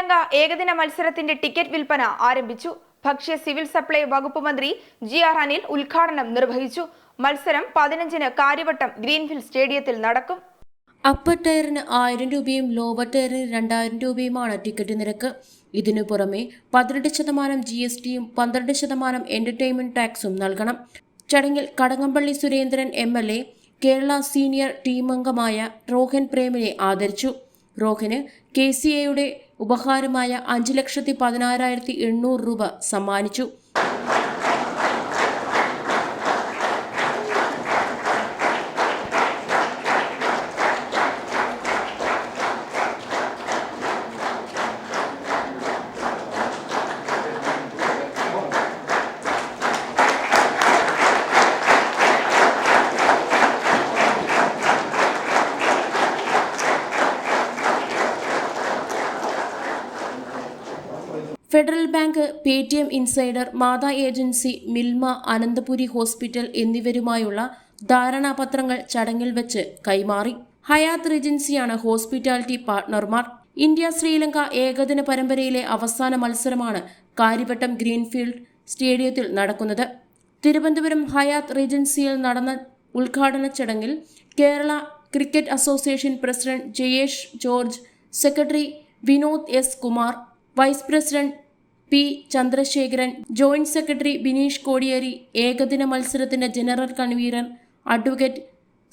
ശ്രീലങ്ക ഏകദിന മത്സരത്തിന്റെ ടിക്കറ്റ് വിൽപ്പന ആരംഭിച്ചു. ഭക്ഷ്യ സിവിൽ സപ്ലൈ വകുപ്പ് മന്ത്രി ജി ആർ അനിൽ ഉദ്ഘാടനം നിർവഹിച്ചു. മത്സരം പതിനഞ്ചിന് കാര്യവട്ടം ഗ്രീൻഫിൽ സ്റ്റേഡിയത്തിൽ നടക്കും. അപ്പർ ടയറിന് ആയിരം രൂപയും ലോവർ ടയറിന് രണ്ടായിരം രൂപയുമാണ് ടിക്കറ്റ് നിരക്ക്. ഇതിനു പുറമെ പതിനെട്ട് ശതമാനം ജി എസ് ടിയും പന്ത്രണ്ട് ശതമാനം എന്റർടൈൻമെന്റ് ടാക്സും നൽകണം. ചടങ്ങിൽ Kadakampally Surendran M L A Kerala senior team അംഗമായ റോഹൻ പ്രേമിനെ ആദരിച്ചു. റോഹന് കെ സി എയുടെ ഉപഹാരമായ അഞ്ച് ലക്ഷത്തി പതിനാറായിരത്തി എണ്ണൂറ് രൂപ സമ്മാനിച്ചു. Federal bank Paytm insider Matha agency Milma Ananthapuri hospital എന്നിവരുമായുള്ള ധാരണാപത്രങ്ങൾ ചടങ്ങിൽ വെച്ച് കൈമാറി. ഹയാത്ത് റേജൻസിയാണ് ഹോസ്പിറ്റാലിറ്റി പാർട്ണർമാർ. ഇന്ത്യ ശ്രീലങ്ക ഏകദിന പരമ്പരയിലെ അവസാന മത്സരമാണ് കാര്യവട്ടം ഗ്രീൻഫീൽഡ് സ്റ്റേഡിയത്തിൽ നടക്കുന്നത്. തിരുവനന്തപുരം ഹയാത്ത് റേജൻസിയിൽ നടന്ന ഉദ്ഘാടന ചടങ്ങിൽ Kerala cricket association president Jayesh George secretary Vinod S Kumar vice president P Chandrasekharan joint secretary Bineesh Kodiyeri ഏകദിന മത്സരത്തിന്റെ general convener advocate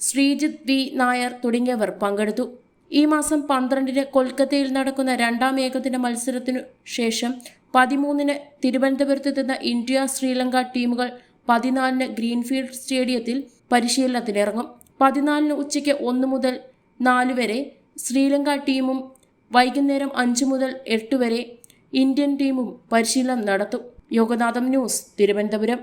Sreejith V Nair തുടങ്ങിയവർ പങ്കെടുത്തു. ഈ മാസം പന്ത്രണ്ടിന് കൊൽക്കത്തയിൽ നടക്കുന്ന രണ്ടാം ഏകദിന മത്സരത്തിനു ശേഷം പതിമൂന്നിന് തിരുവനന്തപുരത്തെത്തുന്ന ഇന്ത്യ ശ്രീലങ്ക ടീമുകൾ പതിനാലിന് ഗ്രീൻഫീൽഡ് സ്റ്റേഡിയത്തിൽ പരിശീലനത്തിനിറങ്ങും. പതിനാലിന് ഉച്ചയ്ക്ക് ഒന്ന് മുതൽ നാല് വരെ ശ്രീലങ്ക ടീമും വൈകുന്നേരം അഞ്ചു മുതൽ എട്ട് വരെ ഇന്ത്യൻ ടീമും പരിശീലനം നടത്തും. യോഗനാഥം ന്യൂസ് തിരുവനന്തപുരം.